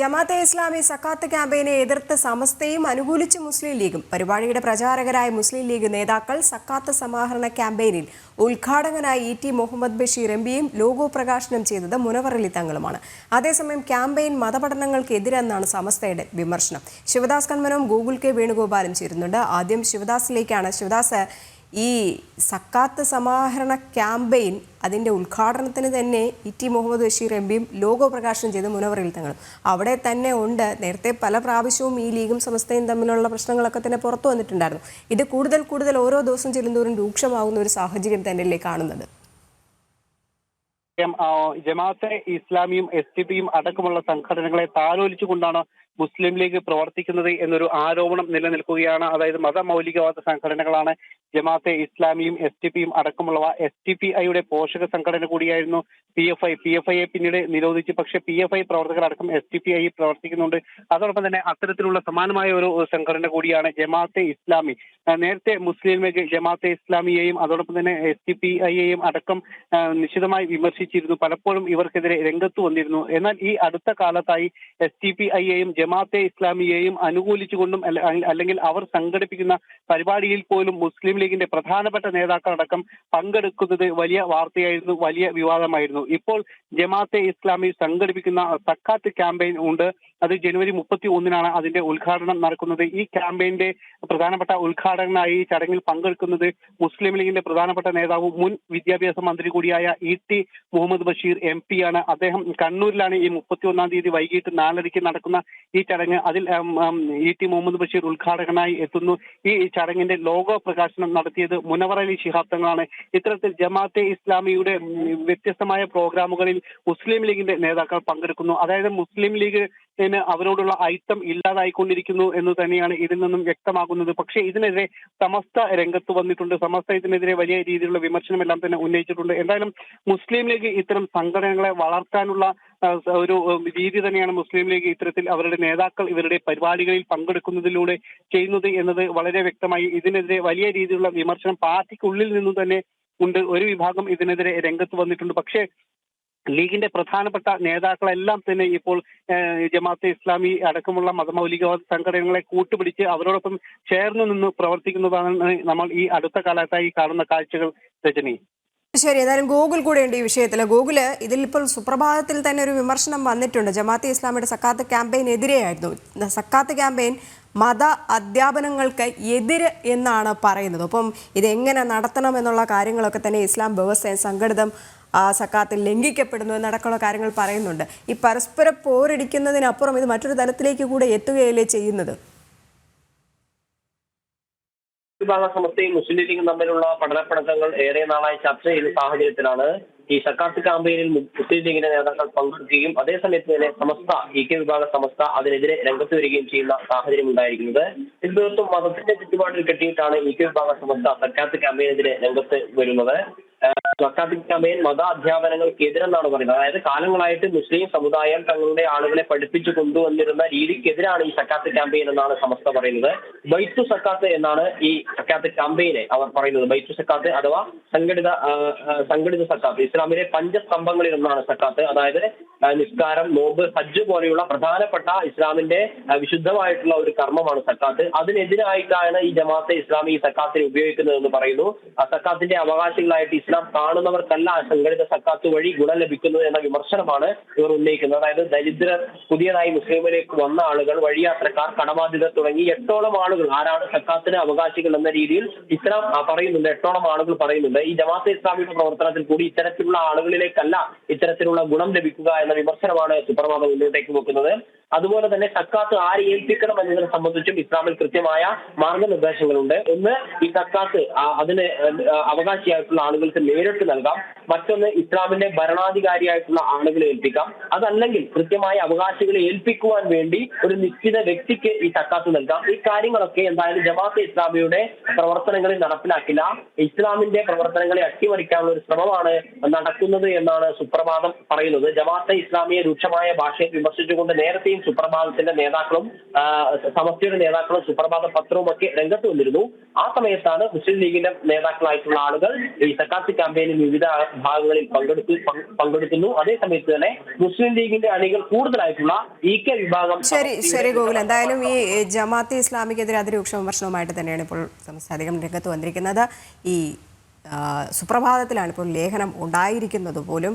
ജമാഅത്തെ ഇസ്ലാമി സക്കാത്ത് ക്യാമ്പയിനെ എതിർത്ത് സമസ്തയും അനുകൂലിച്ച് മുസ്ലിം ലീഗും. പരിപാടിയുടെ പ്രചാരകരായ മുസ്ലിം ലീഗ് നേതാക്കൾ സക്കാത്ത് സമാഹരണ ക്യാമ്പയിനിൽ ഉദ്ഘാടകനായി E T Muhammad Basheer M പിയും ലോഗോ പ്രകാശനം ചെയ്തത് മുനവറലി തങ്ങളുമാണ്. അതേസമയം ക്യാമ്പയിൻ മതപഠനങ്ങൾക്കെതിരെന്നാണ് സമസ്തയുടെ വിമർശനം. ശിവദാസ് കന്മനവും ഗൂഗിൾ കെ വേണുഗോപാലും ചേരുന്നുണ്ട്. ആദ്യം ശിവദാസിലേക്കാണ്. ശിവദാസ് ഈ സക്കാത്ത് സമാഹരണ ക്യാമ്പയിൻ അതിന്റെ ഉദ്ഘാടനത്തിന് തന്നെ E T Muhammad Basheer M പിയും ലോഗോ പ്രകാശനം ചെയ്ത് മുനവറിൽ തങ്ങളും. അവിടെ തന്നെ ഉണ്ട്. നേരത്തെ പല പ്രാവശ്യവും ഈ ലീഗും സമസ്തയും തമ്മിലുള്ള പ്രശ്നങ്ങളൊക്കെ തന്നെ പുറത്തു വന്നിട്ടുണ്ടായിരുന്നു. ഇത് കൂടുതൽ കൂടുതൽ ഓരോ ദിവസം ചെല്ലുന്തോറും രൂക്ഷമാകുന്ന ഒരു സാഹചര്യം തന്നെയല്ലേ കാണുന്നത്? ജമാഅത്തെ ഇസ്ലാമിയും എസ് ടി പിയും അടക്കമുള്ള സംഘടനകളെ താലോലിച്ചുകൊണ്ടാണ് മുസ്ലിം ലീഗ് പ്രവർത്തിക്കുന്നത് എന്നൊരു ആരോപണം നിലനിൽക്കുകയാണ്. അതായത് മതമൗലികവാദ സംഘടനകളാണ് ജമാഅത്തെ ഇസ്ലാമിയും എസ് ടി പിയും അടക്കമുള്ളവ. എസ് ടി പി ഐയുടെ പോഷക സംഘടന കൂടിയായിരുന്നു P F I P F ഐയെ പിന്നീട് നിരോധിച്ചു. പക്ഷെ പി എഫ് ഐ പ്രവർത്തകർ അടക്കം എസ് ടി പി ഐ പ്രവർത്തിക്കുന്നുണ്ട്. അതോടൊപ്പം തന്നെ അത്തരത്തിലുള്ള സമാനമായ ഒരു സംഘടന കൂടിയാണ് ജമാഅത്തെ ഇസ്ലാമി. നേരത്തെ മുസ്ലിം ലീഗ് ജമാഅത്തെ ഇസ്ലാമിയെയും അതോടൊപ്പം തന്നെ എസ് ടി പി ഐയെയും അടക്കം നിശിതമായി വിമർശിച്ചിരുന്നു. പലപ്പോഴും ഇവർക്കെതിരെ രംഗത്ത് വന്നിരുന്നു. എന്നാൽ ഈ അടുത്ത കാലത്തായി എസ് ടി പി ഐയെയും ജമാഅത്തെ ഇസ്ലാമിയെയും അനുകൂലിച്ചുകൊണ്ടും അല്ലെങ്കിൽ അവർ സംഘടിപ്പിക്കുന്ന പരിപാടിയിൽ പോലും മുസ്ലിം ലീഗിന്റെ പ്രധാനപ്പെട്ട നേതാക്കളടക്കം പങ്കെടുക്കുന്നത് വലിയ വാർത്തയായിരുന്നു വലിയ വിവാദമായിരുന്നു. ഇപ്പോൾ ജമാഅത്തെ ഇസ്ലാമി സംഘടിപ്പിക്കുന്ന സക്കാത്ത് ക്യാമ്പയിൻ ഉണ്ട്. അത് ജനുവരി മുപ്പത്തി ഒന്നിനാണ് അതിന്റെ ഉദ്ഘാടനം നടക്കുന്നത്. ഈ ക്യാമ്പയിന്റെ പ്രധാനപ്പെട്ട ഉദ്ഘാടകനായി ചടങ്ങിൽ പങ്കെടുക്കുന്നത് മുസ്ലിം ലീഗിന്റെ പ്രധാനപ്പെട്ട നേതാവും മുൻ വിദ്യാഭ്യാസ മന്ത്രി കൂടിയായ E T Muhammad Basheer M ആണ്. അദ്ദേഹം കണ്ണൂരിലാണ് ഈ മുപ്പത്തി ഒന്നാം തീയതി വൈകിട്ട് നാലരയ്ക്ക് നടക്കുന്ന ഈ ചടങ്ങ് അതിൽ ഇ ടി മുഹമ്മദ് ബഷീർ ഉദ്ഘാടകനായി എത്തുന്നു. ഈ ചടങ്ങിന്റെ ലോഗോ പ്രകാശനം നടത്തിയത് മുനവറലി ശിഹാബ് തങ്ങളാണ്. ഇത്തരത്തിൽ ജമാഅത്തെ ഇസ്ലാമിയുടെ വ്യത്യസ്തമായ പ്രോഗ്രാമുകളിൽ മുസ്ലിം ലീഗിന്റെ നേതാക്കൾ പങ്കെടുക്കുന്നു. അതായത് മുസ്ലിം ലീഗ് അവരോടുള്ള ഐത്തം ഇല്ലാതായിക്കൊണ്ടിരിക്കുന്നു എന്ന് തന്നെയാണ് ഇതിൽ നിന്നും വ്യക്തമാകുന്നത്. പക്ഷേ ഇതിനെതിരെ സമസ്ത രംഗത്ത് വന്നിട്ടുണ്ട്. സമസ്ത ഇതിനെതിരെ വലിയ രീതിയിലുള്ള വിമർശനമെല്ലാം തന്നെ ഉന്നയിച്ചിട്ടുണ്ട്. എന്തായാലും മുസ്ലിം ലീഗ് ഇത്തരം സംഘടനകളെ വളർത്താനുള്ള ഒരു രീതി തന്നെയാണ് മുസ്ലിം ലീഗ് ഇത്തരത്തിൽ അവരുടെ നേതാക്കൾ ഇവരുടെ പരിപാടികളിൽ പങ്കെടുക്കുന്നതിലൂടെ ചെയ്യുന്നത് എന്നത് വളരെ വ്യക്തമായി. ഇതിനെതിരെ വലിയ രീതിയിലുള്ള വിമർശനം പാർട്ടിക്കുള്ളിൽ നിന്നും തന്നെ ഉണ്ട്. ഒരു വിഭാഗം ഇതിനെതിരെ രംഗത്ത് വന്നിട്ടുണ്ട്. പക്ഷേ ലീഗിന്റെ പ്രധാനപ്പെട്ട നേതാക്കളെല്ലാം തന്നെ ഇപ്പോൾ ജമാഅത്തെ ഇസ്ലാമി അടക്കമുള്ള മതമൗലികവാദ സംഘടനകളെ കൂട്ടുപിടിച്ച് അവരോടൊപ്പം ചേർന്ന് നിന്ന് പ്രവർത്തിക്കുന്നതാണ് നമ്മൾ ഈ അടുത്ത കാലത്തായി കാണുന്ന കാഴ്ചകൾ രജനി. ശരി ഏതായാലും ഗൂഗിൾ കൂടെ ഉണ്ട് ഈ വിഷയത്തിൽ ഗൂഗിൾ ഇതിലിപ്പോൾ സുപ്രഭാതത്തിൽ തന്നെ ഒരു വിമർശനം വന്നിട്ടുണ്ട്. ജമാഅത്തെ ഇസ്ലാമിയുടെ സക്കാത്ത് ക്യാമ്പയിൻ എതിരെയായിരുന്നു. സക്കാത്ത് ക്യാമ്പയിൻ മത അധ്യാപനങ്ങൾക്ക് എതിര് എന്നാണ് പറയുന്നത്. അപ്പം ഇതെങ്ങനെ നടത്തണം എന്നുള്ള കാര്യങ്ങളൊക്കെ തന്നെ ഇസ്ലാം വ്യവസ്ഥ സംഘടിതം ആ സക്കാത്തിൽ ലംഘിക്കപ്പെടുന്നു എന്നടക്കമുള്ള കാര്യങ്ങൾ പറയുന്നുണ്ട്. ഈ പരസ്പര പോരടിക്കുന്നതിനപ്പുറം ഇത് മറ്റൊരു തലത്തിലേക്ക് കൂടെ എത്തുകയല്ലേ ചെയ്യുന്നത്? വിഭാഗ സമസ്തയും മുസ്ലിം ലീഗും തമ്മിലുള്ള പഠനപ്പിണക്കങ്ങൾ ഏറെ നാളായി ചർച്ച ചെയ്ത സാഹചര്യത്തിലാണ് ഈ സക്കാത്ത് ക്യാമ്പയിനിൽ മുസ്ലിം ലീഗിന്റെ നേതാക്കൾ പങ്കെടുക്കുകയും അതേസമയത്ത് തന്നെ സമസ്ത ഇ കെ വിഭാഗ സമസ്ത അതിനെതിരെ രംഗത്ത് വരികയും ചെയ്യുന്ന സാഹചര്യം ഉണ്ടായിരിക്കുന്നത്. ഇത് മതത്തിന്റെ ചുറ്റുപാടിൽ കെട്ടിയിട്ടാണ് ഇ കെ വിഭാഗ സമസ്ത സക്കാത്ത് ക്യാമ്പയിനെതിരെ രംഗത്ത് വരുന്നത്. ഏഹ് സക്കാത്ത് ക്യാമ്പയിൻ മത അധ്യാപനങ്ങൾക്ക് എതിരെന്നാണ് പറയുന്നത്. അതായത് കാലങ്ങളായിട്ട് മുസ്ലിം സമുദായം തങ്ങളുടെ ആളുകളെ പഠിപ്പിച്ചു കൊണ്ടുവന്നിരുന്ന രീതിക്കെതിരാണ് ഈ സക്കാത്ത് ക്യാമ്പയിൻ എന്നാണ് സമസ്ത പറയുന്നത്. ബൈത്തു സക്കാത്ത് എന്നാണ് ഈ സക്കാത്ത് ക്യാമ്പയിനെ അവർ പറയുന്നത്. ബൈത്തു സക്കാത്ത് അഥവാ സംഘടിത സംഘടിത സക്കാത്ത്. ഇസ്ലാമിലെ പഞ്ചസ്തംഭങ്ങളിൽ ഒന്നാണ് സക്കാത്ത്. അതായത് നിസ്കാരം നോമ്പ് ഹജ്ജ് പോലെയുള്ള പ്രധാനപ്പെട്ട ഇസ്ലാമിന്റെ വിശുദ്ധമായിട്ടുള്ള ഒരു കർമ്മമാണ് സക്കാത്ത്. അതിനെതിരായിട്ടാണ് ഈ ജമാഅത്തെ ഇസ്ലാമി ഈ സക്കാത്തിനെ ഉപയോഗിക്കുന്നത് എന്ന് പറയുന്നു. ആ സക്കാത്തിന്റെ അവകാശികളായിട്ട് ഇസ്ലാം കാണുന്നവർക്കല്ല സംഘടിത സക്കാത്ത് വഴി ഗുണം ലഭിക്കുന്നത് എന്ന വിമർശനമാണ് ഇവർ ഉന്നയിക്കുന്നത്. അതായത് ദരിദ്രർ പുതിയതായി മുസ്ലിമിലേക്ക് വന്ന ആളുകൾ വഴിയാത്രക്കാർ കടബാധിതർ തുടങ്ങി എട്ടോളം ആളുകൾ ആരാണ് സക്കാത്തിന് അവകാശികൾ എന്ന രീതിയിൽ ഇത്തരം പറയുന്നുണ്ട്. എട്ടോളം ആളുകൾ പറയുന്നുണ്ട്. ഈ ജമാഅത്ത് ഇസ്ലാമിയുടെ പ്രവർത്തനത്തിൽ കൂടി ഇത്തരത്തിലുള്ള ആളുകളിലേക്കല്ല ഇത്തരത്തിലുള്ള ഗുണം ലഭിക്കുക എന്ന വിമർശനമാണ് സുപ്രഭാതം മുന്നോട്ടേക്ക് വെക്കുന്നത്. അതുപോലെ തന്നെ സക്കാത്ത് ആരെ ഏൽപ്പിക്കണം എന്നതിനെ സംബന്ധിച്ചും ഇസ്ലാമിൽ കൃത്യമായ മാർഗനിർദ്ദേശങ്ങളുണ്ട്. ഒന്ന് ഈ സക്കാത്ത് അതിന് അവകാശിയായിട്ടുള്ള ആളുകൾക്ക് നേരിട്ട് നൽകാം. മറ്റൊന്ന് ഇസ്ലാമിന്റെ ഭരണാധികാരിയായിട്ടുള്ള ആളുകളെ ഏൽപ്പിക്കാം. അതല്ലെങ്കിൽ കൃത്യമായ അവകാശികളെ ഏൽപ്പിക്കുവാൻ വേണ്ടി ഒരു നിശ്ചിത വ്യക്തിക്ക് ഈ സക്കാത്ത് നൽകാം. ഈ കാര്യങ്ങളൊക്കെ എന്തായാലും ജമാഅത്ത് ഇസ്ലാമിയുടെ പ്രവർത്തനങ്ങളിൽ നടപ്പിലാക്കില്ല. ഇസ്ലാമിന്റെ പ്രവർത്തനങ്ങളെ അട്ടിമറിക്കാനുള്ള ഒരു ശ്രമമാണ് നടക്കുന്നത് എന്നാണ് സുപ്രഭാതം പറയുന്നത്. ജമാഅത്തെ ഇസ്ലാമിയെ രൂക്ഷമായ ഭാഷയിൽ വിമർശിച്ചുകൊണ്ട് നേരത്തെയും സുപ്രഭാതത്തിന്റെ നേതാക്കളും സമസ്തയുടെ നേതാക്കളും സുപ്രഭാത പത്രവും ഒക്കെ രംഗത്ത് വന്നിരുന്നു. ആ സമയത്താണ് മുസ്ലിം ലീഗിന്റെ നേതാക്കളായിട്ടുള്ള ആളുകൾ ഈ സക്കാത്ത് ക്യാമ്പയിനിൽ വിവിധ ഭാഗങ്ങളിൽ പങ്കെടുത്തു പങ്കെടുക്കുന്നു. അതേ സമയത്ത് തന്നെ മുസ്ലിം ലീഗിന്റെ അണികൾ കൂടുതലായിട്ടുള്ള ഇ കെ വിഭാഗം ശരി ശരി ഗോകുൽ. എന്തായാലും ഈ ജമാഅത്തെ ഇസ്ലാമിക്കെതിരെ അതിരൂക്ഷ വിമർശനവുമായിട്ട് തന്നെയാണ് ഇപ്പോൾ സംസ്ഥാനികം രംഗത്ത് വന്നിരിക്കുന്നത്. ഈ സുപ്രഭാതത്തിലാണ് ഇപ്പോൾ ലേഖനം ഉണ്ടായിരിക്കുന്നത് പോലും